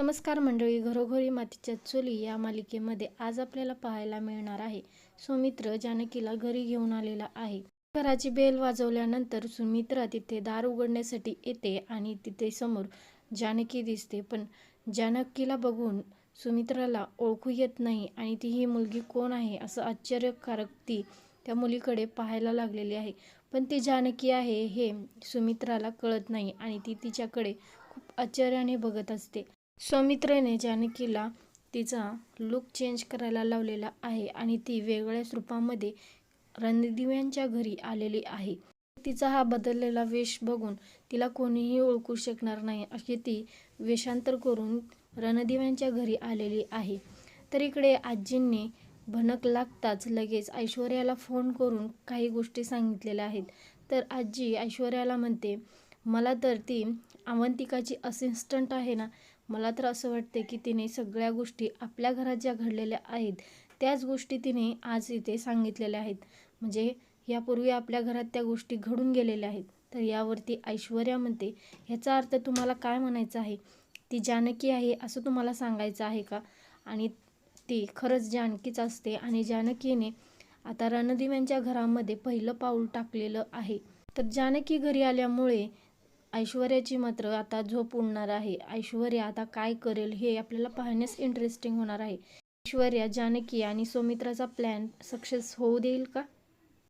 नमस्कार मंडळी घरोघरी मातीच्या चुली या मालिकेमध्ये आज आपल्याला पाहायला मिळणार आहे सुमित्र जानकीला घरी घेऊन आलेला आहे. घराची बेल वाजवल्यानंतर सुमित्रा तिथे दार उघडण्यासाठी येते आणि तिथे समोर जानकी दिसते. पण जानकीला बघून सुमित्राला ओळखू येत नाही आणि ती ही मुलगी कोण आहे? असं आश्चर्यकारक ती त्या मुलीकडे पाहायला लागलेली आहे. पण ती जानकी आहे हे सुमित्राला कळत नाही आणि ती तिच्याकडे खूप आश्चर्याने बघत असते. सौमित्रेने जानकीला तिचा लुक चेंज करायला लावलेला आहे आणि ती वेगळ्याच रूपामध्ये रणदिव्यांच्या घरी आलेली आहे. तिचा हा बदललेला वेश बघून तिला कोणीही ओळखू शकणार नाही अशी ती वेषांतर करून रणदिव्यांच्या घरी आलेली आहे. तर इकडे आजींनी भनक लागताच लगेच ऐश्वर्याला फोन करून काही गोष्टी सांगितलेल्या आहेत. तर आजी ऐश्वर्याला म्हणते मला तर ती अवंतिकाची असिस्टंट आहे ना मला तर असं वाटते की तिने सगळ्या गोष्टी आपल्या घरात ज्या घडलेल्या आहेत त्याच गोष्टी तिने आज इथे सांगितलेल्या आहेत. म्हणजे यापूर्वी आपल्या घरात त्या गोष्टी घडून गेलेल्या आहेत. तर यावरती ऐश्वर्या म्हणते ह्याचा अर्थ तुम्हाला काय म्हणायचा आहे? ती जानकी आहे असं तुम्हाला सांगायचं आहे का? आणि ती खरंच जानकीच असते आणि जानकीने आता रणदिव्यांच्या घरामध्ये पहिलं पाऊल टाकलेलं आहे. तर जानकी घरी आल्यामुळे ऐश्वर्याची मात्र आता झोप उडणार आहे. ऐश्वर्या आता काय करेल हे आपल्याला पाहण्यास इंटरेस्टिंग होणार आहे. ऐश्वर्या जानकी आणि सौमित्राचा प्लॅन सक्सेस होऊ देईल का?